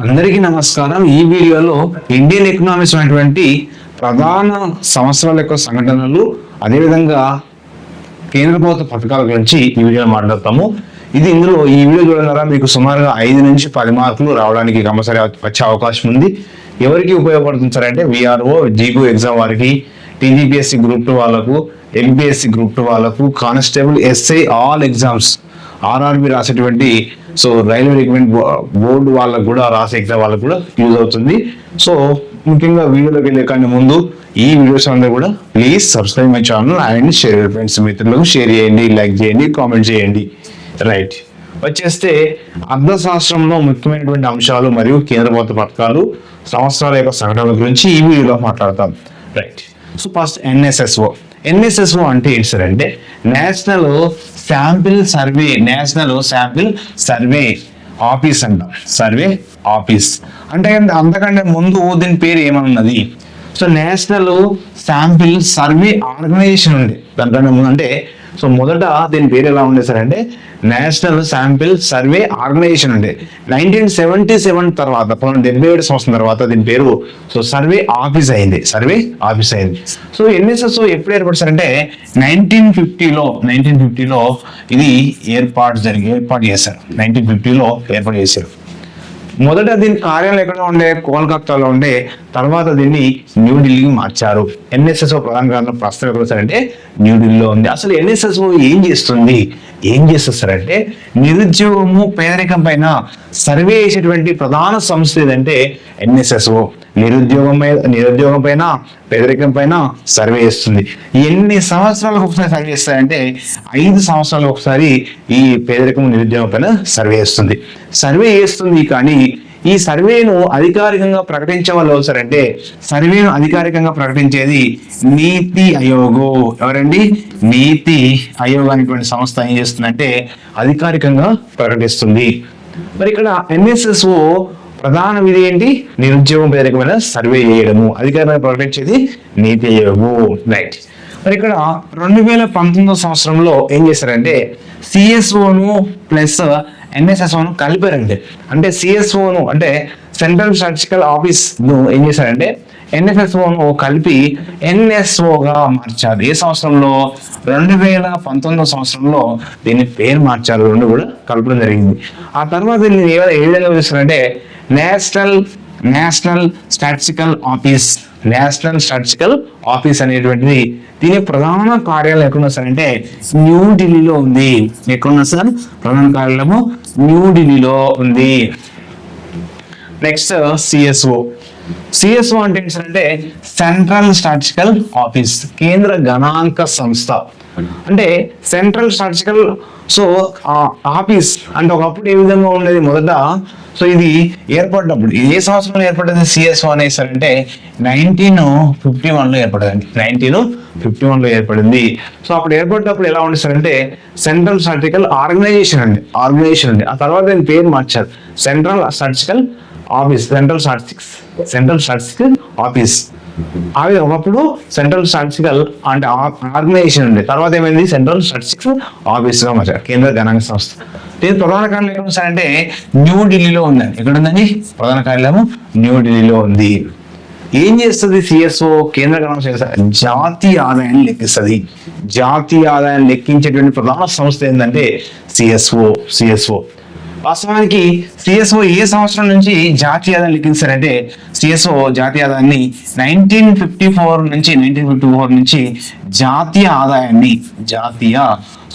అందరికీ నమస్కారం. ఈ వీడియోలో ఇండియన్ ఎకనామిక్స్ అనేటువంటి ప్రధాన సంవత్సరాల యొక్క సంఘటనలు అదేవిధంగా కేంద్ర ప్రభుత్వ పథకాల గురించి ఈ వీడియోలో మాట్లాడతాము. ఇది ఇందులో ఈ వీడియో చూడడం ద్వారా మీకు సుమారుగా ఐదు నుంచి పది మార్కులు రావడానికి కంపల్సరీ వచ్చే అవకాశం ఉంది. ఎవరికి ఉపయోగపడుతుంది సార్ అంటే విఆర్ఓ జీగు ఎగ్జామ్ వారికి టీజీపీఎస్సీ గ్రూప్ టూ వాళ్ళకు ఎంపీఎస్సీ గ్రూప్ టూ వాళ్ళకు constable SI all exams RRB రాసేటువంటి so railway recruitment board వాళ్ళకు కూడా రాసే ఎగ్జామ్ వాళ్ళకు కూడా యూజ్ అవుతుంది. సో ముఖ్యంగా వీడియోలోకి వెళ్ళే కానీ ముందు ఈ వీడియోస్ అందరూ కూడా please subscribe my channel and share friends మిత్రులకు షేర్ చేయండి లైక్ చేయండి కామెంట్ చేయండి. రైట్. వచ్చేస్తే అర్థశాస్త్రంలో ముఖ్యమైనటువంటి అంశాలు మరియు కేంద్ర ప్రభుత్వ పథకాలు సంవత్సరాల యొక్క సంఘటనల గురించి ఈ వీడియోలో మాట్లాడతాం. Right. So first NSSO. NSSO అంటే ఏంటి సార్ అంటే national sample survey national sample survey office అంట. Survey office. అంటే అంతకంటే ముందు దీని పేరు ఏమన్నది so national sample survey organisation ఉంది. దానికంటే ముందు అంటే సో మొదట దీని పేరు ఎలా ఉండే సార్ అంటే నేషనల్ శాంపిల్ సర్వే ఆర్గనైజేషన్ ఉండే నైన్టీన్ సెవెంటీ సెవెన్ తర్వాత పంతొమ్మిది డెబ్బై ఏడు సంవత్సరం తర్వాత దీని పేరు సో సర్వే ఆఫీస్ అయింది సర్వే ఆఫీస్ అయింది. సో ఎన్ఎస్ఎస్ ఎప్పుడు ఏర్పడతారంటే నైన్టీన్ ఫిఫ్టీలో నైన్టీన్ ఫిఫ్టీలో ఇది ఏర్పాటు జరిగి ఏర్పాటు చేశారు. నైన్టీన్ ఫిఫ్టీలో ఏర్పాటు చేశారు. మొదట దీని కార్యాలయం ఎక్కడ ఉండే? కోల్కతాలో ఉండే. తర్వాత దీన్ని న్యూఢిల్లీకి మార్చారు. ఎన్ఎస్ఎస్ఓ ప్రధాన కార్యాలయం ప్రస్తుతం ఎక్కడ వస్తారంటే న్యూఢిల్లీలో ఉంది. అసలు ఎన్ఎస్ఎస్ఓ ఏం చేస్తుంది? ఏం చేస్తారంటే నిరుద్యోగము పేదరికం పైన సర్వే చేసేటువంటి ప్రధాన సంస్థ ఏదంటే ఎన్ఎస్ఎస్ఓ. నిరుద్యోగం మీద నిరుద్యోగం పైన పేదరికం పైన సర్వే చేస్తుంది. ఎన్ని సంవత్సరాలకు ఒకసారి సర్వే చేస్తారంటే ఐదు సంవత్సరాలకు ఒకసారి ఈ పేదరికం నిరుద్యోగం పైన సర్వే చేస్తుంది. సర్వే చేస్తుంది కానీ ఈ సర్వేను అధికారికంగా ప్రకటించే వాళ్ళు అంటే సర్వేను అధికారికంగా ప్రకటించేది నీతి ఆయోగో. ఎవరండి? నీతి ఆయోగ్ అనేటువంటి సంస్థ ఏం చేస్తుందంటే అధికారికంగా ప్రకటిస్తుంది. మరి ఇక్కడ ఎన్ఎస్ఎస్ఓ ప్రధాన విధి ఏంటి? నిరుద్యోగం పేదరికమైన సర్వే చేయడము. అధికారంగా ప్రకటించేది నీతి ఆయోగు. రైట్ మరి ఇక్కడ రెండు వేల పంతొమ్మిదో సంవత్సరంలో ఏం చేశారంటే సిఎస్ఓను ప్లస్ ఎన్ఎస్ఎస్ఓను కలిపారండి అంటే సిఎస్ఓను అంటే సెంట్రల్ స్టాటిస్టికల్ ఆఫీస్ను ఏం చేశారంటే ఎన్ఎస్ఎస్ఓను కలిపి ఎన్ఎస్ఓగా మార్చారు. ఏ సంవత్సరంలో? రెండు వేల పంతొమ్మిదో సంవత్సరంలో దీని పేరు మార్చారు. రెండు కూడా కలపడం జరిగింది. ఆ తర్వాత దీన్ని ఏ విధంగా చూస్తారంటే national national statistical office national statistical office అనేటువంటిది దీని ప్రధాన కార్యాలయం ఎక్కడ సార్ అంటే న్యూఢిల్లీలో ఉంది. ఎక్కడున్నా సార్? ప్రధాన కార్యాలయము న్యూఢిల్లీలో ఉంది. నెక్స్ట్ సిఎస్ఓ సిఎస్ఓ అంటే ఏంటి సార్ అంటే సెంట్రల్ స్టాటిస్టికల్ ఆఫీస్ కేంద్ర గణాంక సంస్థ. అంటే సెంట్రల్ స్టాటిస్టికల్ సో ఆఫీస్ అంటే ఒకప్పుడు ఏ విధంగా ఉండేది? మొదట సో ఇది ఏర్పడినప్పుడు ఏ సంవత్సరంలో ఏర్పడింది సిఎస్ఓ అనేసారంటే నైన్టీన్ ఫిఫ్టీ వన్లో ఏర్పడింది నైన్టీన్ ఫిఫ్టీ వన్లో ఏర్పడింది. సో అప్పుడు ఏర్పడినప్పుడు ఎలా ఉంది అంటే సెంట్రల్ సర్జికల్ ఆర్గనైజేషన్ అండి. ఆర్గనైజేషన్ అండి. ఆ తర్వాత దీని పేరు మార్చారు. Central surgical office central statistics central statistical office అవి ఒకప్పుడు సెంట్రల్ స్టాటిస్టికల్ అంటే ఆర్గనైజేషన్ ఉంది. తర్వాత ఏమైంది? సెంట్రల్ స్టాటిస్టిక్స్ ఆఫీస్గా మార్చారు కేంద్ర గణాంక సంస్థ. దీని ప్రధాన కార్యాలయం ఎక్కడ ఉంది సార్ అంటే న్యూఢిల్లీలో ఉందండి ఎక్కడ ఉందండి ప్రధాన కార్యాలయం న్యూఢిల్లీలో ఉంది. ఏం చేస్తుంది సిఎస్ఓ కేంద్ర గణాంక సంస్థ జాతీయ ఆదాయాన్ని లెక్కిస్తుంది. జాతీయ ఆదాయాన్ని లెక్కించేటువంటి ప్రధాన సంస్థ ఏంటంటే సిఎస్ఓ సిఎస్ఓ వాస్తవానికి సిఎస్ఓ ఏ సంవత్సరం నుంచి జాతీయ ఆదాయం లెక్కించారంటే సిఎస్ఓ జాతీయ ఆదాయాన్ని నైన్టీన్ ఫిఫ్టీ ఫోర్ నుంచి నైన్టీన్ ఫిఫ్టీ ఫోర్ నుంచి జాతీయ ఆదాయాన్ని జాతీయ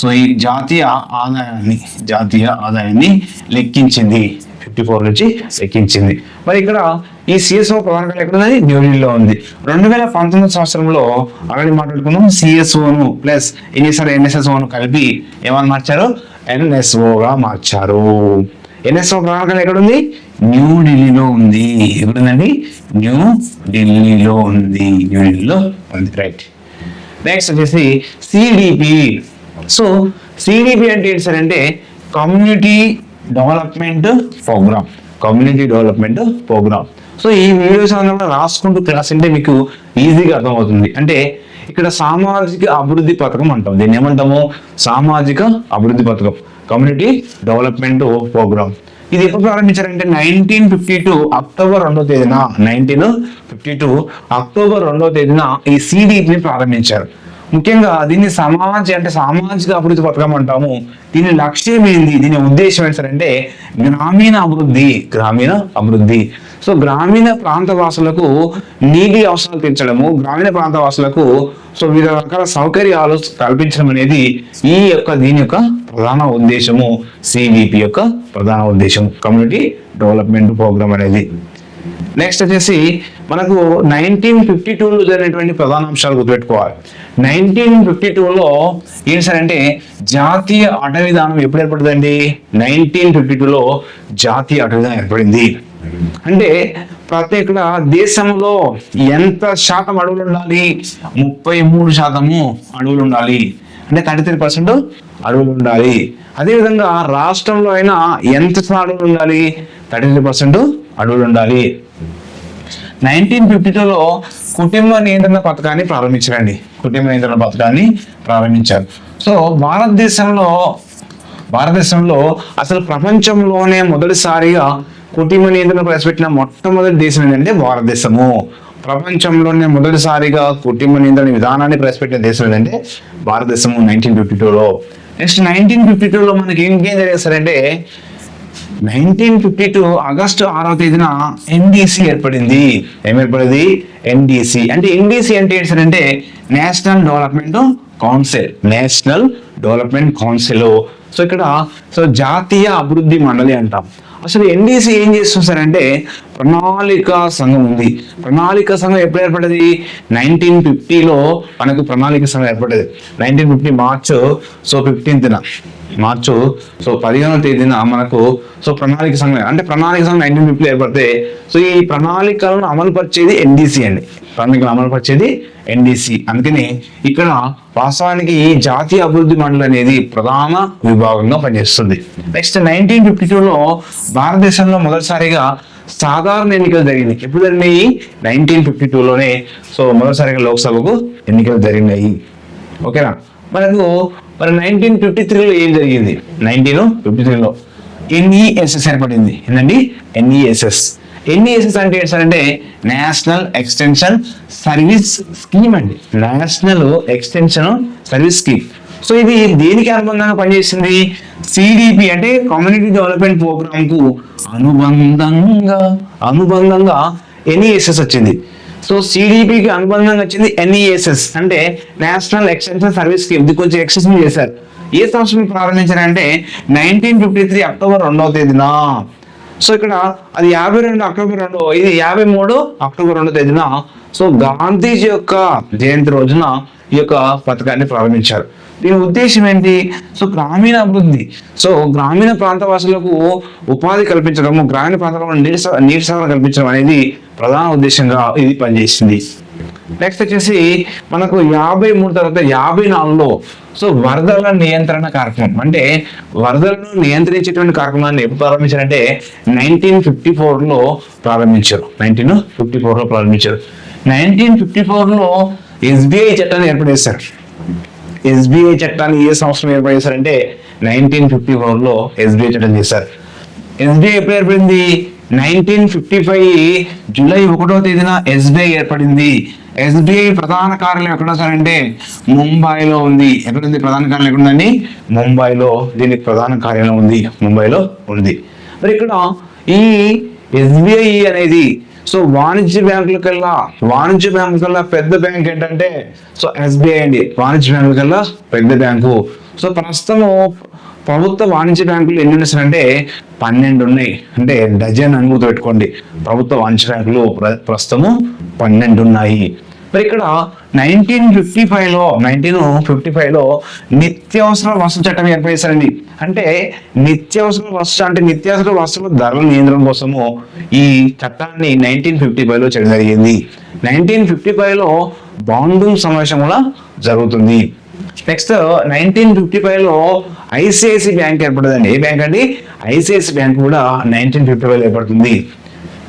సో ఈ జాతీయ ఆదాయాన్ని జాతీయ ఆదాయాన్ని లెక్కించింది. ఫిఫ్టీ ఫోర్ నుంచి లెక్కించింది మరి ఇక్కడ ఈ సిఎస్ఓ ప్రధాన కార్యాలయం ఎక్కడ ఉంది న్యూఢిల్లీలో ఉంది. రెండు వేల పంతొమ్మిది సంవత్సరంలో ఆల్రెడీ మాట్లాడుకున్నాం సిఎస్ఓను ప్లస్ ఎన్ఎస్ఆర్ ఎన్ఎస్ఎస్ఓను కలిపి ఏమని మార్చారు? ఎన్ఎస్ఓగా మార్చారు. ఎన్ఎస్ఓ ప్రధాన కార్యాలయం ఎక్కడ ఉంది న్యూఢిల్లీలో ఉంది. ఎక్కడుందండి? న్యూ ఢిల్లీలో ఉంది. న్యూఢిల్లీలో ఉంది. రైట్ నెక్స్ట్ వచ్చేసి సిడిపి సో సిడిపి అంటే ఏంటి సార్ అంటే community development programme community development programme. So ఈ వీడియోస్ అందరూ రాసుకుంటూ క్లాస్ అంటే మీకు ఈజీగా అర్థమవుతుంది. అంటే ఇక్కడ సామాజిక అభివృద్ధి పథకం అంటాం. దీన్ని ఏమంటాము? సామాజిక అభివృద్ధి పథకం కమ్యూనిటీ డెవలప్మెంట్ ప్రోగ్రామ్. ఇది ఎప్పుడు ప్రారంభించారంటే నైన్టీన్ ఫిఫ్టీ టూ అక్టోబర్ రెండో తేదీన నైన్టీన్ ఫిఫ్టీ టూ అక్టోబర్ రెండో తేదీన ఈ సిడిపిని ప్రారంభించారు. ముఖ్యంగా దీన్ని సమాజ అంటే సామాజిక అభివృద్ధి పథకం అంటాము. దీని లక్ష్యం ఏంది? దీని ఉద్దేశం ఏంటంటే గ్రామీణ అభివృద్ధి గ్రామీణ అభివృద్ధి. సో గ్రామీణ ప్రాంత వాసులకు నీటి అవసరాలు పెంచడము గ్రామీణ ప్రాంత వాసులకు సో వివిధ రకాల సౌకర్యాలు కల్పించడం అనేది ఈ యొక్క దీని యొక్క ప్రధాన ఉద్దేశము. సివిపి యొక్క ప్రధాన ఉద్దేశం కమ్యూనిటీ డెవలప్మెంట్ ప్రోగ్రామ్ అనేది. నెక్స్ట్ వచ్చేసి మనకు నైన్టీన్ ఫిఫ్టీ టూలో జరిగినటువంటి ప్రధాన అంశాలు గుర్తుపెట్టుకోవాలి. నైన్టీన్ ఫిఫ్టీ టూలో ఏంటి సార్ అంటే జాతీయ అటవీ విధానం ఎప్పుడు ఏర్పడిందండి? నైన్టీన్ ఫిఫ్టీ టూలో జాతీయ అటవీ విధానం ఏర్పడింది. అంటే ప్రతి ఇక్కడ దేశంలో ఎంత శాతం అడవులు ఉండాలి? ముప్పై మూడు శాతము అడవులు ఉండాలి. అంటే థర్టీ త్రీ పర్సెంట్ అడవులు ఉండాలి. అదేవిధంగా రాష్ట్రంలో అయినా ఎంత అడవులు ఉండాలి? థర్టీ త్రీ పర్సెంట్ అడవులు ఉండాలి. నైన్టీన్ ఫిఫ్టీ టూలో కుటుంబ నియంత్రణ పథకాన్ని ప్రారంభించారండి. కుటుంబ నియంత్రణ పథకాన్ని ప్రారంభించారు. సో భారతదేశంలో భారతదేశంలో అసలు ప్రపంచంలోనే మొదటిసారిగా కుటుంబ నియంత్రణ ప్రవేశపెట్టిన మొట్టమొదటి దేశం ఏంటంటే భారతదేశము. ప్రపంచంలోనే మొదటిసారిగా కుటుంబ నియంత్రణ విధానాన్ని ప్రవేశపెట్టిన దేశం ఏంటంటే భారతదేశము నైన్టీన్ ఫిఫ్టీ టూలో నెక్స్ట్ నైన్టీన్ ఫిఫ్టీ టూలో మనకి ఇంకేం జరిగేస్తారంటే నైన్టీన్ ఫిఫ్టీ టూ ఆగస్టు ఆరవ తేదీన ఎన్డీసీ ఏర్పడింది. ఏం ఏర్పడింది? ఎన్డీసీ అంటే ఎన్డీసీ అంటే ఏంటి సార్ అంటే national development council. National development council. So ఇక్కడ సో జాతీయ అభివృద్ధి మండలి అంటాం. అసలు ఎన్డీసీ ఏం చేస్తుంది సార్ అంటే ప్రణాళిక సంఘం ఉంది. ప్రణాళిక సంఘం ఎప్పుడు ఏర్పడింది? నైన్టీన్ ఫిఫ్టీలో మనకు ప్రణాళిక సంఘం ఏర్పడేది. నైన్టీన్ ఫిఫ్టీ మార్చ్ సో ఫిఫ్టీన్త్న. మార్చు. సో పదిహేనవ తేదీన మనకు సో ప్రణాళిక సంఘం అంటే ప్రణాళిక సంఘం నైన్టీన్ ఫిఫ్టీ ఏర్పడితే సో ఈ ప్రణాళికలను అమలుపరిచేది ఎన్డీసీ అండి. ప్రణాళికలు అమలుపరిచేది ఎన్డీసీ. అందుకని ఇక్కడ వాస్తవానికి ఈ జాతీయ అభివృద్ధి మండలి అనేది ప్రధాన విభాగంగా పనిచేస్తుంది. నెక్స్ట్ నైన్టీన్ ఫిఫ్టీ టూలో భారతదేశంలో మొదటిసారిగా సాధారణ ఎన్నికలు జరిగినాయి. ఎప్పుడు జరిగినాయి? Nineteen fifty టూలోనే. సో మొదటిసారిగా లోక్సభకు ఎన్నికలు జరిగినాయి. ఓకేనా? మనకు మరి నైన్టీన్ ఫిఫ్టీ త్రీలో ఏం జరిగింది? నైన్టీన్ ఫిఫ్టీ త్రీలో ఎన్ఈఎస్ఎస్ ఏర్పడింది. ఏంటండి ఎన్ఈఎస్ఎస్ ఎన్ఈఎస్ఎస్ అంటే ఏంటంటే నేషనల్ ఎక్స్టెన్షన్ సర్వీస్ స్కీమ్ అండి. National extension service scheme so ఇది దేనికి అనుబంధంగా పనిచేసింది? సిడిపి అంటే కమ్యూనిటీ డెవలప్మెంట్ ప్రోగ్రామ్కు అనుబంధంగా అనుబంధంగా ఎన్ఈఎస్ఎస్ వచ్చింది. సో సిడిపికి అనుబంధంగా వచ్చింది ఎన్ఈఎస్ఎస్ అంటే నేషనల్ ఎక్స్టెన్షన్ సర్వీస్ స్కీమ్ ఇది కొంచెం ఎక్స్టెన్షన్ చేశారు. ఏ సంవత్సరం ప్రారంభించారంటే నైన్టీన్ ఫిఫ్టీ త్రీ అక్టోబర్ రెండవ తేదీన. సో ఇక్కడ అది యాభై రెండు అక్టోబర్ రెండు. ఇది యాభై మూడు అక్టోబర్ రెండో తేదీన సో గాంధీజీ యొక్క జయంతి రోజున ఈ యొక్క పథకాన్ని ప్రారంభించారు. దీని ఉద్దేశం ఏంటి? సో గ్రామీణ అభివృద్ధి. సో గ్రామీణ ప్రాంత వాసులకు ఉపాధి కల్పించడం గ్రామీణ ప్రాంతాల్లో నీటి స- నీటి సరఫరా కల్పించడం అనేది ప్రధాన ఉద్దేశంగా ఇది పనిచేసింది. నెక్స్ట్ వచ్చేసి మనకు యాభై మూడు తర్వాత యాభై నాలుగులో సో వరదల నియంత్రణ కార్యక్రమం. అంటే వరదలను నియంత్రించేటువంటి కార్యక్రమాన్ని ఎప్పుడు ప్రారంభించారంటే నైన్టీన్ ఫిఫ్టీ ఫోర్లో ప్రారంభించారు. నైన్టీన్ ఫిఫ్టీ ఫోర్లో ప్రారంభించారు. నైన్టీన్ ఫిఫ్టీ ఫోర్లో ఎస్బీఐ చట్టాన్ని ఏర్పడేశారు ఎస్బీఐ చట్టాన్ని ఏ సంవత్సరం ఏర్పడేశారంటే నైన్టీన్ ఫిఫ్టీ ఫోర్లో ఎస్బీఐ చట్టం చేశారు. ఎస్బీఐ ఎప్పుడు ఏర్పడింది? నైన్టీన్ ఫిఫ్టీ ఫైవ్ జూలై ఒకటో తేదీన ఎస్బీఐ ఏర్పడింది. ఎస్బీఐ ప్రధాన కార్యాలయం ఎక్కడ సార్ అంటే ముంబైలో ఉంది. ఎక్కడుంది ప్రధాన కార్యాలయం ఎక్కడుందండి ముంబైలో. దీనికి ప్రధాన కార్యాలయం ఉంది. ముంబైలో ఉంది. మరి ఇక్కడ ఈ ఎస్బీఐ అనేది సో వాణిజ్య బ్యాంకుల కల్లా వాణిజ్య బ్యాంకుల కల్లా పెద్ద బ్యాంక్ ఏంటంటే సో ఎస్బీఐ అండి. వాణిజ్య బ్యాంకుల కల్లా పెద్ద బ్యాంకు. సో ప్రస్తుతం ప్రభుత్వ వాణిజ్య బ్యాంకులు ఎన్ని ఉన్నాయి అంటే పన్నెండు ఉన్నాయి. అంటే డజన్ అని గుర్తుపెట్టుకోండి ప్రభుత్వ వాణిజ్య బ్యాంకులు ప్ర- ప్రస్తుతము పన్నెండు ఉన్నాయి. మరి ఇక్కడ నైన్టీన్ ఫిఫ్టీ ఫైవ్లో నైన్టీన్ ఫిఫ్టీ ఫైవ్లో నిత్యావసర వస్తు చట్టం ఏర్పడేశారండి అంటే నిత్యావసర వస్తు అంటే నిత్యావసర వస్తువుల ధరల నియంత్రణ కోసము ఈ చట్టాన్ని నైన్టీన్ ఫిఫ్టీ ఫైవ్లో చేయడం జరిగింది. నైన్టీన్ ఫిఫ్టీ ఫైవ్లో బాండింగ్ సమావేశం కూడా జరుగుతుంది. నెక్స్ట్ నైన్టీన్ ఫిఫ్టీ ఫైవ్లో ఐసిఐసి బ్యాంక్ ఏర్పడదండి. ఏ బ్యాంక్ అండి? ఐసిఐసి బ్యాంక్ కూడా నైన్టీన్ ఫిఫ్టీ ఫైవ్ ఏర్పడుతుంది.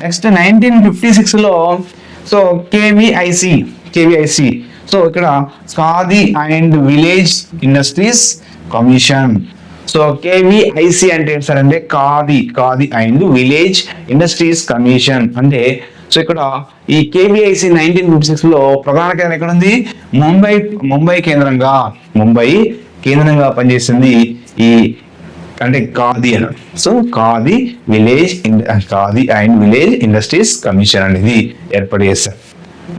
నెక్స్ట్ నైన్టీన్ ఫిఫ్టీ సిక్స్లో సో కేవిఐసి కేవిఐసి సో. ఇక్కడ Khadi and village industries commission. So KVIC అంటే ఏంటి సార్ అంటే Khadi Khadi and village industries commission. అంటే సో ఇక్కడ ఈ కేవీఐసి నైన్టీన్ ఫిఫ్టీ సిక్స్లో ప్రధాన కేంద్రం ఎక్కడ ఉంది ముంబై ముంబై కేంద్రంగా. ముంబై కేంద్రంగా పనిచేసింది ఈ అంటే కాది అని so Khadi village Khadi and village industries commission అనేది ఏర్పాటు చేశారు.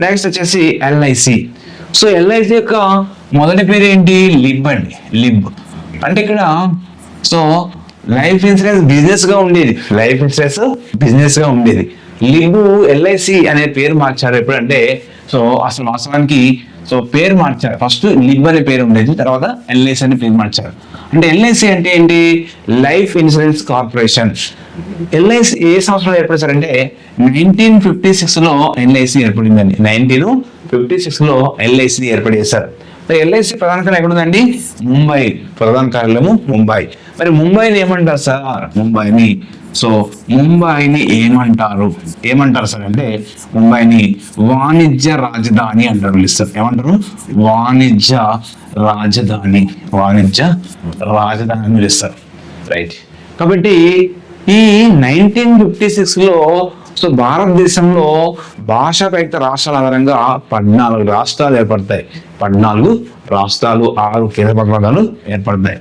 నెక్స్ట్ వచ్చేసి ఎల్ఐసి. సో ఎల్ఐసి యొక్క మొదటి పేరు ఏంటి లిబ్ అండి. లిబ్. అంటే ఇక్కడ సో లైఫ్ ఇన్సూరెన్స్ బిజినెస్గా ఉండేది. లైఫ్ ఇన్సూరెన్స్ బిజినెస్గా ఉండేది. లిబ్ ఎల్ఐసి అనే పేరు మార్చారు ఎప్పుడంటే సో అసలు వాస్తవానికి సో పేరు మార్చారు. ఫస్ట్ లిబ్ అనే పేరు ఉండేది తర్వాత ఎల్ఐసి అనే పేరు మార్చారు. అంటే ఎల్ఐసి అంటే ఏంటి? లైఫ్ ఇన్సూరెన్స్ కార్పొరేషన్ ఎల్ఐసి ఏ సంవత్సరంలో ఏర్పడతారంటే నైన్టీన్ ఫిఫ్టీ సిక్స్లో ఎల్ఐసి ఏర్పడిందండి. నైన్టీన్ ఫిఫ్టీ సిక్స్లో ఎల్ఐసి ఏర్పాటు చేశారు ఎల్ఐసి ప్రధాన కార్యాలయం ఎక్కడుందండి? ముంబై. ప్రధాన కార్యాలయము ముంబై. మరి ముంబైని ఏమంటారు సార్? ముంబైని. సో ముంబైని ఏమంటారు? ఏమంటారు సార్ అంటే ముంబైని వాణిజ్య రాజధాని అంటారు పిలుస్తారు ఏమంటారు? వాణిజ్య రాజధాని. వాణిజ్య రాజధాని అని పిలుస్తారు. రైట్ కాబట్టి ఈ నైన్టీన్ ఫిఫ్టీ సిక్స్లో సో భారతదేశంలో భాషాపేక్త రాష్ట్రాల ఆధారంగా పద్నాలుగు రాష్ట్రాలు ఏర్పడతాయి. పద్నాలుగు రాష్ట్రాలు ఆరు కేంద్ర ఏర్పడతాయి.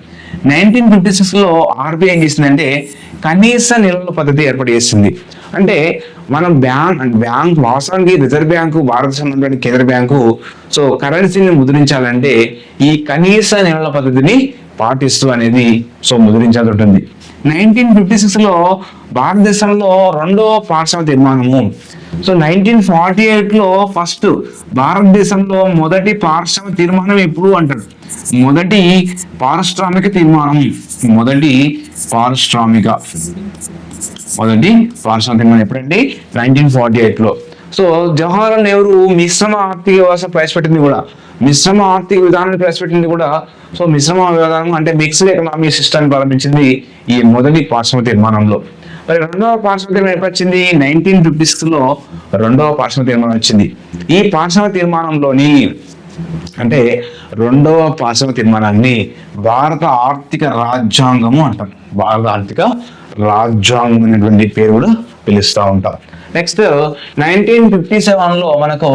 నైన్టీన్ ఫిఫ్టీ సిక్స్లో ఆర్బీఐ ఏం చేసిందంటే కనీస నిల్వల పద్ధతి ఏర్పాటు చేసింది. అంటే మనం బ్యాంక్ బ్యాంక్ వాస్తవానికి రిజర్వ్ బ్యాంకు భారతదేశంలోని కేంద్ర బ్యాంకు. సో కరెన్సీని ముద్రించాలంటే ఈ కనీస నిల్వల పద్ధతిని పాటిస్తూ అనేది సో ముద్రించాల్సి ఉంటుంది. నైన్టీన్ ఫిఫ్టీ సిక్స్లో భారతదేశంలో రెండవ పాఠశాల తీర్మానము సో నైన్టీన్ ఫార్టీ ఎయిట్లో ఫస్ట్ భారతదేశంలో మొదటి పారిశ్రామిక తీర్మానం ఎప్పుడు అంటాడు మొదటి పారిశ్రామిక తీర్మానం మొదటి పారిశ్రామిక మొదటి పారిశ్రామిక తీర్మానం ఎప్పుడండి? నైన్టీన్ ఫార్టీ ఎయిట్లో. సో జవహర్లాల్ నెహ్రూ మిశ్రమ ఆర్థిక వ్యవస్థ ప్రవేశపెట్టింది కూడా మిశ్రమ ఆర్థిక విధానాన్ని ప్రవేశపెట్టింది కూడా సో మిశ్రమ విధానం అంటే మిక్స్డ్ ఎకనామిక్ సిస్టమ్ ప్రారంభించింది ఈ మొదటి పారిశ్రామిక తీర్మానంలో. మరి రెండవ పార్శ్వ తీర్మానం వచ్చింది? నైన్టీన్ ఫిఫ్టీ సిక్స్లో రెండవ పార్శ్వ తీర్మానం వచ్చింది. ఈ పార్శ్వ తీర్మానంలోని అంటే రెండవ పార్శ్వ తీర్మానాన్ని భారత ఆర్థిక రాజ్యాంగము అంటాం భారత ఆర్థిక రాజ్యాంగం అనేటువంటి పేరు కూడా పిలుస్తూ ఉంటాం నెక్స్ట్ నైన్టీన్ ఫిఫ్టీ సెవెన్లో మనకు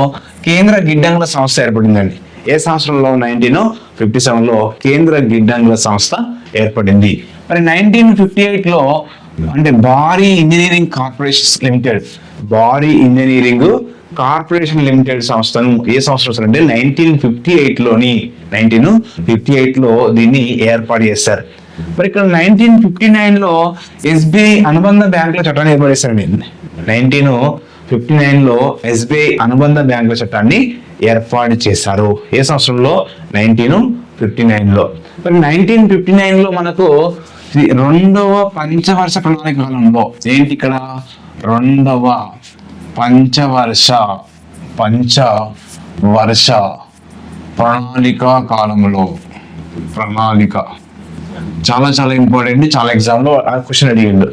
కేంద్ర గిడ్డంగుల సంస్థ ఏర్పడిందండి. ఏ సంవత్సరంలో? నైన్టీన్ ఫిఫ్టీ సెవెన్లో కేంద్ర గిడ్డంగుల సంస్థ ఏర్పడింది. మరి నైన్టీన్ ఫిఫ్టీ ఎయిట్లో అంటే భారీ ఇంజనీరింగ్ కార్పొరేషన్ లిమిటెడ్ భారీ ఇంజనీరింగ్ కార్పొరేషన్ లిమిటెడ్ సంస్థను ఏ సంవత్సరం అంటే నైన్టీన్ ఫిఫ్టీ ఎయిట్లోని నైన్టీన్ ఫిఫ్టీ ఎయిట్లో దీన్ని ఏర్పాటు చేస్తారు మరి ఇక్కడ నైన్టీన్ ఫిఫ్టీ నైన్లో ఎస్బీఐ అనుబంధ బ్యాంకుల చట్టాన్ని ఏర్పాటు చేశారండి. నైన్టీన్ ఫిఫ్టీ నైన్లో ఎస్బీఐ అనుబంధ బ్యాంకుల చట్టాన్ని ఏర్పాటు చేశారు. ఏ సంవత్సరంలో? నైన్టీన్ ఫిఫ్టీ నైన్లో. మరి నైన్టీన్ ఫిఫ్టీ నైన్లో మనకు రెండవ పంచవర్ష ప్రణాళిక కాలంలో ఏంటి ఇక్కడ? రెండవ పంచవర్ష పంచ వర్ష ప్రణాళిక కాలంలో. ప్రణాళిక. చాలా చాలా ఇంపార్టెంట్. చాలా ఎగ్జామ్లో ఆ క్వశ్చన్ అడిగిండు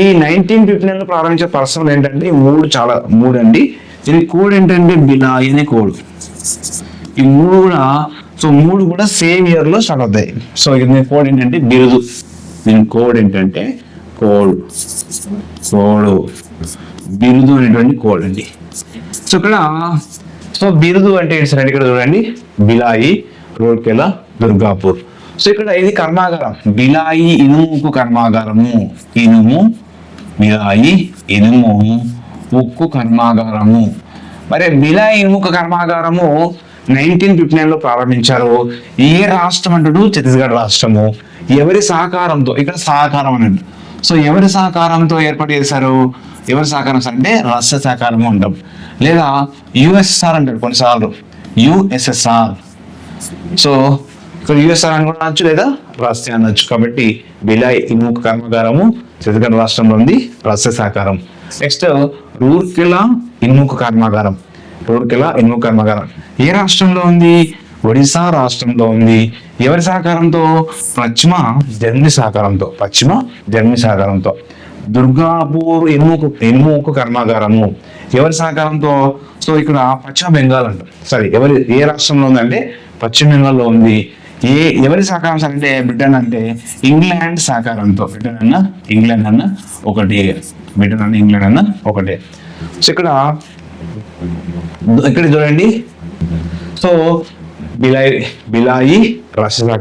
ఈ నైన్టీన్ ఫిఫ్టీ నైన్ ప్రారంభించే పర్సనల్ ఏంటంటే మూడు చాలా మూడు అండి. దీని కోడ్ ఏంటంటే బిలాయ్ అనే కోడ్ ఈ మూడు కూడా సో మూడు కూడా సేమ్ ఇయర్లో స్టార్ట్ అవుతాయి. సో ఇది కోడ్ ఏంటంటే బిరుదు. దీని కోడ్ ఏంటంటే కోడ్ కోడ్ బిరుదు అనేటువంటి కోడ్ అండి. సో ఇక్కడ సో బిరుదు అంటే ఏంటి సార్? ఇక్కడ చూడండి. బిలాయి రోడ్కెల దుర్గాపూర్. సో ఇక్కడ ఇది కర్మాగారం. బిలాయి ఇనుము కర్మాగారము. ఇనుము బిలాయి ఇనుము ఉక్కు కర్మాగారము. మరి బిలాయి ఇనుముక కర్మాగారము నైన్టీన్ ఫిఫ్టీ నైన్లో ప్రారంభించారు. ఏ రాష్ట్రం అంటాడు ఛత్తీస్గఢ్ రాష్ట్రము. ఎవరి సహకారంతో ఇక్కడ సహకారం అని సో ఎవరి సహకారంతో ఏర్పాటు చేశారు? ఎవరి సహకారం? అంటే రష్యా సహకారము అంటాం. లేదా యుఎస్ఎస్ఆర్ అంటాడు కొన్నిసార్లు. యుఎస్ఎస్ఆర్. సో ఇక్కడ యుఎస్ఆర్ అని కూడా అనొచ్చు లేదా రష్యా అనొచ్చు. కాబట్టి బిలాయ్ ఇముఖ కర్మాగారము ఛత్తీస్గఢ్ రాష్ట్రంలో ఉంది రహస్య సహకారం. నెక్స్ట్ రూర్కెలా ఇన్ముఖ కర్మాగారం. రూర్కెలా ఇన్ముఖ కర్మాగారం. ఏ రాష్ట్రంలో ఉంది? ఒడిశా రాష్ట్రంలో ఉంది. ఎవరి సహకారంతో? పశ్చిమ జర్మనీ సహకారంతో. పశ్చిమ జర్మనీ సహకారంతో. దుర్గాపూర్ ఇనుముకు ఇనుముకు కర్మాగారము. ఎవరి సహకారంతో? సో ఇక్కడ పశ్చిమ బెంగాల్ అంట సరే ఎవరి ఏ రాష్ట్రంలో ఉందంటే పశ్చిమ బెంగాల్లో ఉంది. ఏ ఎవరి సహకారం సార్ అంటే బ్రిటన్ అంటే? ఇంగ్లాండ్ సహకారంతో. బ్రిటన్ అన్న ఇంగ్లాండ్ అన్న ఒకటే. బ్రిటన్ అన్న ఇంగ్లాండ్ అన్న ఒకటే. సో ఇక్కడ ఇక్కడ చూడండి. సో బిలాయి బిలాయి రష్యా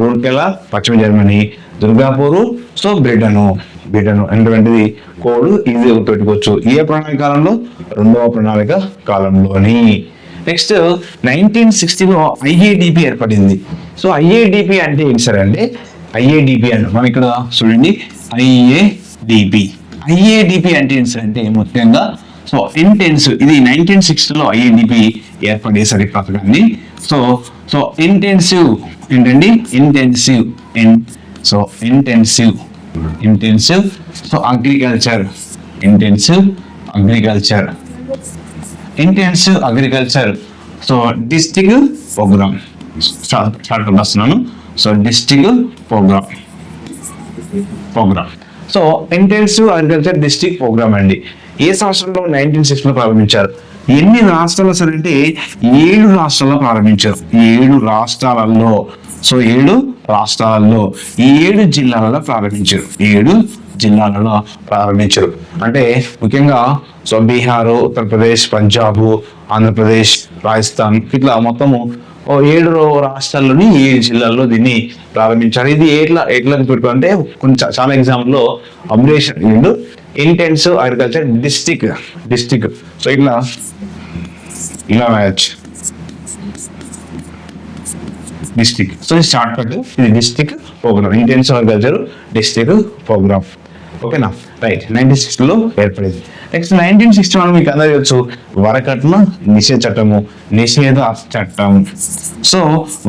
రూర్కెల పశ్చిమ Germany Durgapur so Britain. Britain అనేటువంటిది కోడ్ ఈజీగా పెట్టుకోవచ్చు. ఏ ప్రణాళిక కాలంలో? రెండవ ప్రణాళిక కాలంలోని. నెక్స్ట్ నైన్టీన్ సిక్స్టీలో ఐఏడిపి ఏర్పడింది. సో ఐఏడిపి అంటే ఏంటి సార్ అంటే ఐఏడిపి అంటే మనం ఇక్కడ చూడండి. ఐఏడిపి. ఐఏడిపి అంటే ఏంటి సార్ అంటే ముఖ్యంగా సో ఇంటెన్స్ ఇది నైన్టీన్ సిక్స్టీలో ఐఏడిపి ఏర్పాటు చేశారు పథకాన్ని సో సో ఇంటెన్సివ్ ఏంటండి? Intensive in so intensive intensive so agriculture intensive agriculture intensive agriculture so district programme start వస్తున్నాను so district programme programme so intensive agriculture district programme అండి. ఏ సంవత్సరంలో నైన్టీన్ సిక్స్లో ప్రారంభించారు? ఎన్ని రాష్ట్రాలు సార్ అంటే ఏడు రాష్ట్రాల్లో ప్రారంభించారు. ఏడు రాష్ట్రాలలో సో ఏడు రాష్ట్రాలలో ఈ ఏడు జిల్లాలలో ప్రారంభించారు. ఏడు జిల్లాలలో ప్రారంభించారు. అంటే ముఖ్యంగా సో బీహారు ఉత్తరప్రదేశ్ పంజాబ్ ఆంధ్రప్రదేశ్ రాజస్థాన్ ఇట్లా మొత్తము ఓ ఏడు రాష్ట్రాల్లోని ఏడు జిల్లాల్లో దీన్ని ప్రారంభించారు. ఇది ఎట్లా ఎట్లా పెట్టుకోవాలంటే కొన్ని కొంచెం చాలా ఎగ్జామ్లో అబ్జర్వేషన్ వీళ్ళు intensive agriculture district district so ఇట్లా ఇలా రాయొచ్చు డిస్టిక్ సో ఇది షార్ట్ కట్ ఇది district programme intensive agriculture district programme ఓకేనా రైట్ నైన్టీన్ సిక్స్టీలో ఏర్పడింది. నెక్స్ట్ నైన్టీన్ సిక్స్టీ వన్ మీకు అందరూ తెలుసు వరకట్న నిషేధ చట్టము. నిషేధ చట్టం. సో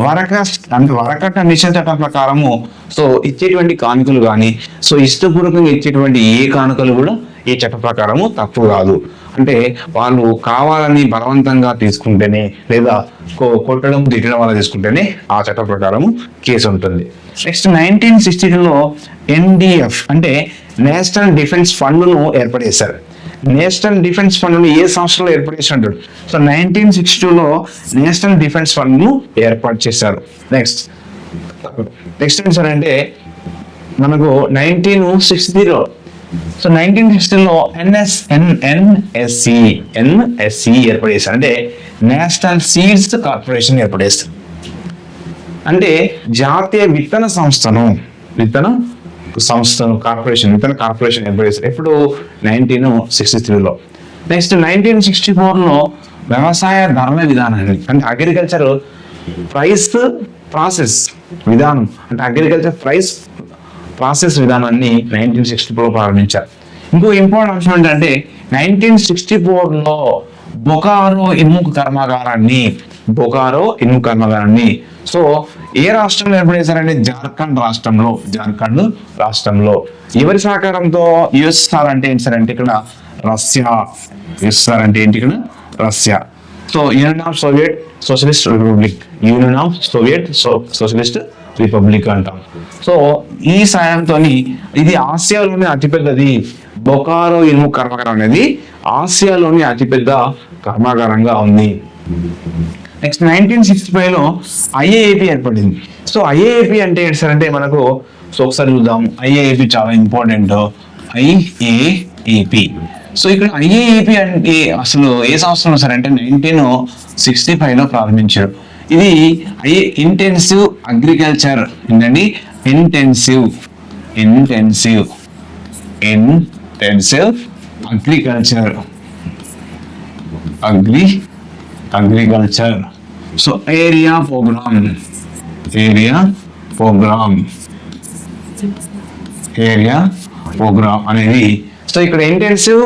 వరక అంటే వరకట్న నిషేధ చట్టం ప్రకారము సో ఇచ్చేటువంటి కానుకలు కానీ సో ఇష్టపూర్వకంగా ఇచ్చేటువంటి ఏ కానుకలు కూడా ఈ చట్ట ప్రకారము తప్పు కాదు. అంటే వాళ్ళు కావాలని బలవంతంగా తీసుకుంటేనే లేదా కొట్టడం తిట్టడం వల్ల తీసుకుంటేనే ఆ చట్ట ప్రకారం కేసు ఉంటుంది. నెక్స్ట్ నైన్టీన్ సిక్స్టీ టూలో ఎన్డిఎఫ్ అంటే నేషనల్ డిఫెన్స్ ఫండ్ను ఏర్పాటు చేశారు. నేషనల్ డిఫెన్స్ ఫండ్ను ఏ సంవత్సరంలో ఏర్పాటు చేసి ఉంటాడు సో నైన్టీన్ సిక్స్టీ టూలో నేషనల్ డిఫెన్స్ ఫండ్ను ఏర్పాటు చేశారు. నెక్స్ట్ నెక్స్ట్ ఏంటి సార్ అంటే మనకు నైన్టీన్ సిక్స్టీలో సో నైన్టీన్ సిక్స్టీన్లో ఎన్ఎస్ ఎన్ఎన్ఎస్సి ఎన్ఎస్సి ఎన్ఎస్సి ఏర్పాటు చేశారు. అంటే నేషనల్ సీడ్స్ కార్పొరేషన్ ఏర్పాటు చేస్తారు. అంటే జాతీయ విత్తన సంస్థను విత్తన సంస్థను కార్పొరేషన్ విత్తన కార్పొరేషన్ ఏర్పాటు చేశారు. ఎప్పుడు? నైన్టీన్ సిక్స్టీ త్రీలో నెక్స్ట్ నైన్టీన్ సిక్స్టీ ఫోర్లో వ్యవసాయ ధరల విధానాన్ని అంటే అగ్రికల్చర్ ప్రైస్ ప్రాసెస్ విధానం అంటే అగ్రికల్చర్ ప్రైస్ ప్రాసెస్ విధానాన్ని నైన్టీన్ సిక్స్టీ ఫోర్ ప్రారంభించారు. ఇంకో ఇంపార్టెంట్ అంశం ఏంటంటే నైన్టీన్ సిక్స్టీ ఫోర్లో బొకారో ఇముక్ కర్మాగారాన్ని బొకారో ఇనుము కర్మాగారాన్ని సో ఏ రాష్ట్రంలో ఏర్పాటు చేశారంటే జార్ఖండ్ రాష్ట్రంలో జార్ఖండ్ రాష్ట్రంలో. ఎవరి సహకారంతో యుఎస్ఆర్ అంటే ఏంటి సార్ అంటే ఇక్కడ రష్యా యుఎస్ఆర్ అంటే ఏంటి ఇక్కడ Russia. So union of soviet socialist republic union of soviet socialist republic అంటాం. సో ఈ సాయంతో ఇది ఆసియాలోనే అతిపెద్దది. బొకారో ఇనుము కర్మాగారం అనేది ఆసియాలోని అతిపెద్ద కర్మాగారంగా ఉంది. నెక్స్ట్ నైన్టీన్ సిక్స్టీ ఫైవ్లో ఐఏఏపి ఏర్పడింది. సో ఐఏఏపి అంటే ఏంటి సార్? అంటే మనకు సో ఒకసారి చూద్దాం. ఐఏఏపి చాలా ఇంపార్టెంట్ ఐఏఏపి. సో ఇక్కడ ఐఏఏపి అంటే అసలు ఏ సంవత్సరం సార్ అంటే నైన్టీన్ సిక్స్టీ ఫైవ్లో ప్రారంభించారు. ఇది ఐ ఇంటెన్సివ్ అగ్రికల్చర్ ఏంటండి? Intensive intensive intensive agriculture agri agriculture so area programme area programme area programme అనేది సో ఇక్కడ ఇంటెన్సివ్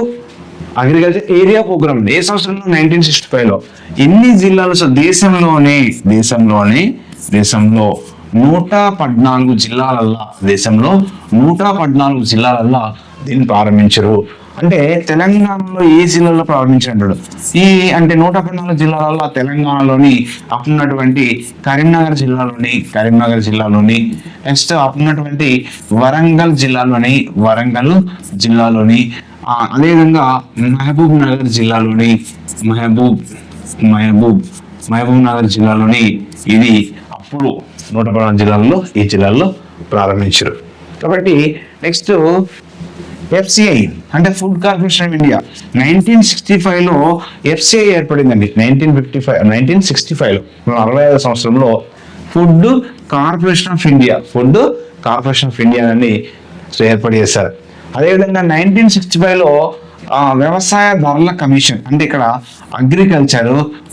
అగ్రికల్చర్ ఏరియా ప్రోగ్రామ్. ఏ సంవత్సరంలో? నైన్టీన్ సిక్స్టీ ఫైవ్లో. ఎన్ని జిల్లాలు? సో దేశంలోనే దేశంలోనే దేశంలో నూట పద్నాలుగు జిల్లాలల్లా దేశంలో నూట పద్నాలుగు జిల్లాలల్లా దీన్ని ప్రారంభించరు. అంటే తెలంగాణలో ఏ జిల్లాలో ప్రారంభించాడు ఈ అంటే నూట పద్నాలుగు జిల్లాలలో తెలంగాణలోని అప్పుడున్నటువంటి కరీంనగర్ జిల్లాలోని కరీంనగర్ జిల్లాలోని నెక్స్ట్ అప్పుడున్నటువంటి వరంగల్ జిల్లాలోని వరంగల్ జిల్లాలోని అదేవిధంగా మహబూబ్ నగర్ జిల్లాలోని మహబూబ్ మహబూబ్ మహబూబ్ నగర్ జిల్లాలోని ఇది అప్పుడు నూట పదహారు జిల్లాల్లో ఈ జిల్లాల్లో ప్రారంభించారు. కాబట్టి నెక్స్ట్ ఎఫ్సిఐ అంటే food corporation of India nineteen sixty ఫైవ్లో FCI ఏర్పడిందండి. Nineteen fifty five nineteen sixty ఫైవ్లో అరవై ఐదు సంవత్సరంలో food corporation of India food corporation of India అని ఏర్పాటు చేశారు. అదేవిధంగా నైన్టీన్ సిక్స్టీ ఫైవ్లో వ్యవసాయ ధరల కమిషన్ అంటే ఇక్కడ అగ్రికల్చర్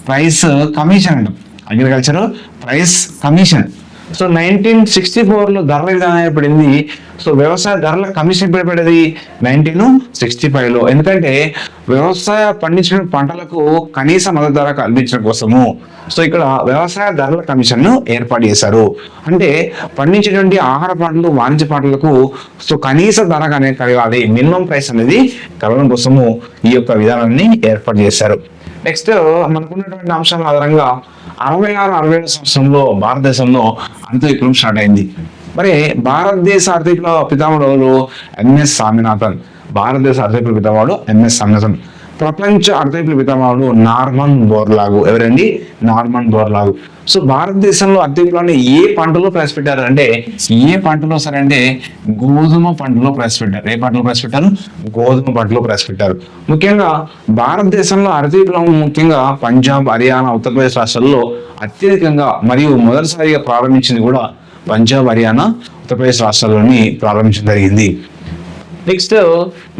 ప్రైస్ కమిషన్ అంటాం. Agriculture price commission. So nineteen sixty ఫోర్లో ధరల విధానం ఏర్పడింది. సో వ్యవసాయ ధరల కమిషన్ ఏర్పడేది. నైన్టీన్ సిక్స్టీ ఫైవ్లో ఎందుకంటే వ్యవసాయ పండించిన పంటలకు కనీస మద్దతు ధర కల్పించడం కోసము. సో ఇక్కడ వ్యవసాయ ధరల కమిషన్ను ఏర్పాటు చేశారు. అంటే పండించేటువంటి ఆహార పంటలు వాణిజ్య పంటలకు సో కనీస ధర అనేది కలగాలి. మినిమం ప్రైస్ అనేది కలగడం కోసము ఈ యొక్క విధానాన్ని ఏర్పాటు చేశారు. నెక్స్ట్ మనకున్నటువంటి అంశాల ఆధారంగా అరవై ఆరు అరవై ఏడు సంవత్సరంలో భారతదేశంలో అంత స్టార్ట్ అయింది. మరి భారతదేశ ఆర్థిక విప్లవ పితామహుడు ఎంఎస్ స్వామినాథన్. భారతదేశ ఆర్థిక పితామహుడు ఎంఎస్ స్వామినాథన్. ప్రపంచ అర్థైపుల పితామహుడు నార్మన్ బోర్లాగు. ఎవరండి? నార్మన్ బోర్లాగు. సో భారతదేశంలో ఆర్థిక ఏ పంటలో ప్రవేశపెట్టారు అంటే ఏ పంటలో సరే అంటే గోధుమ పంటలో ప్రవేశపెట్టారు ఏ పంటలో ప్రవేశపెట్టారు గోధుమ పంటలో ప్రవేశపెట్టారు ముఖ్యంగా భారతదేశంలో అర్థైపులం ముఖ్యంగా పంజాబ్ హర్యానా ఉత్తరప్రదేశ్ రాష్ట్రాల్లో అత్యధికంగా మరియు మొదటిసారిగా ప్రారంభించింది కూడా పంజాబ్ హర్యానా ఉత్తరప్రదేశ్ రాష్ట్రాల్లోని ప్రారంభించడం జరిగింది. నెక్స్ట్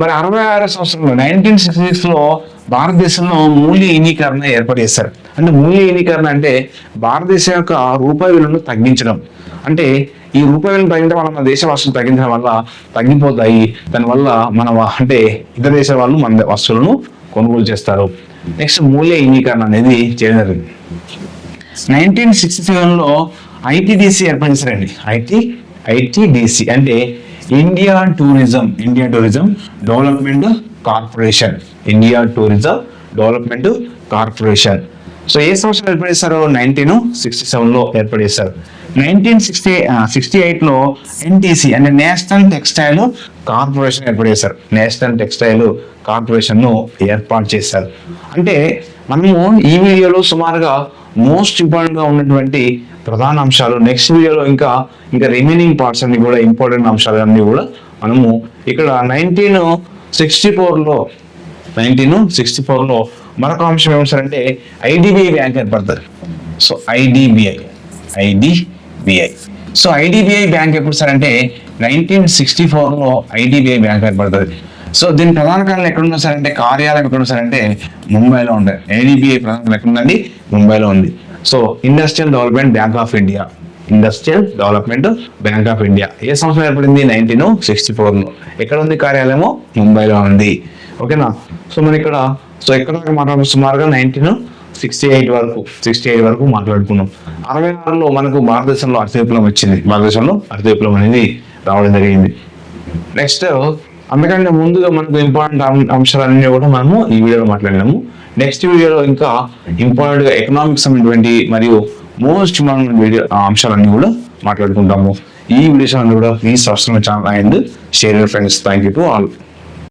మరి అరవై ఆరో సంవత్సరంలో నైన్టీన్ సిక్స్టీ సిక్స్లో భారతదేశంలో మూల్య ఏనీకరణ ఏర్పాటు చేశారు. అంటే మూల్య ఏనీకరణ అంటే భారతదేశం యొక్క రూపాయి విలువను తగ్గించడం. అంటే ఈ రూపాయి విలువను తగ్గించడం వల్ల మన దేశ వస్తువులు తగ్గించడం వల్ల తగ్గిపోతాయి. దానివల్ల మన అంటే ఇతర దేశాల వాళ్ళు మన వస్తువులను కొనుగోలు చేస్తారు. నెక్స్ట్ మూల్య ఏనీకరణ అనేది చేయడం జరిగింది. నైన్టీన్ సిక్స్టీ సెవెన్లో ఐటీడీసీ ఏర్పాటు చేశారండి. ఐటీ ఐటీడీసీ అంటే India tourism India tourism development corporation India tourism development corporation so ఏ సంవత్సరం ఏర్పాటు చేశారు నైన్టీన్ సిక్స్టీ సెవెన్లో ఏర్పాటు చేశారు నైన్టీన్ సిక్స్టీ సిక్స్టీ ఎయిట్లో ఎన్టీసీ అంటే నేషనల్ టెక్స్టైల్ కార్పొరేషన్ ఏర్పాటు చేశారు నేషనల్ టెక్స్టైల్ కార్పొరేషన్ను ఏర్పాటు చేశారు. అంటే మనము ఈ వీడియోలో సుమారుగా మోస్ట్ ఇంపార్టెంట్గా ఉన్నటువంటి ప్రధాన అంశాలు. నెక్స్ట్ వీడియోలో ఇంకా ఇంకా రిమైనింగ్ పార్ట్స్ అన్ని కూడా ఇంపార్టెంట్ అంశాలు అన్ని కూడా మనము ఇక్కడ నైన్టీన్ సిక్స్టీ ఫోర్లో నైన్టీన్ సిక్స్టీ ఫోర్లో మరొక అంశం ఏమంటారంటే IDBI bank ఏర్పడతారు. So IDBI IDBI so IDBI bank ఎప్పుడు సార్ అంటే నైన్టీన్ సిక్స్టీ ఫోర్లో ఐడిబిఐ బ్యాంక్ ఏర్పడుతుంది. సో దీని ప్రధాన కార్యాలయం ఎక్కడ ఉంది సార్ అంటే కార్యాలయం ఎక్కడ ఉంది సార్ అంటే ముంబైలో ఉంది ఏడీబీఐ ప్రధాన కార్యాలయం ఎక్కడ ఉందండి ముంబైలో ఉంది. So industrial development bank of India industrial development bank of India ఏ సంవత్సరం ఏర్పడింది? నైన్టీన్ సిక్స్టీ ఫోర్లో ఎక్కడ ఉంది కార్యాలయము? ముంబైలో ఉంది. ఓకేనా? సో మన ఇక్కడ సో ఎక్కడ దాకా సుమారుగా నైన్టీన్ సిక్స్టీ ఎయిట్ వరకు సిక్స్టీ ఎయిట్ వరకు మాట్లాడుకున్నాం. అరవై ఆరులో మనకు భారతదేశంలో అర్థ విప్లవం వచ్చింది. భారతదేశంలో అర్థ విప్లవం అనేది రావడం జరిగింది. నెక్స్ట్ అందుకంటే ముందుగా మనకు ఇంపార్టెంట్ అంశాలన్నీ కూడా మనము ఈ వీడియోలో మాట్లాడినాము. నెక్స్ట్ వీడియోలో ఇంకా ఇంపార్టెంట్గా ఎకనామిక్స్ అనేటువంటి మరియు మోస్ట్ ఇంపార్టెంట్ వీడియో అంశాలన్నీ కూడా మాట్లాడుకుంటాము. ఈ వీడియోస్ అన్ని కూడా please subscribe channel and share friends thank you to all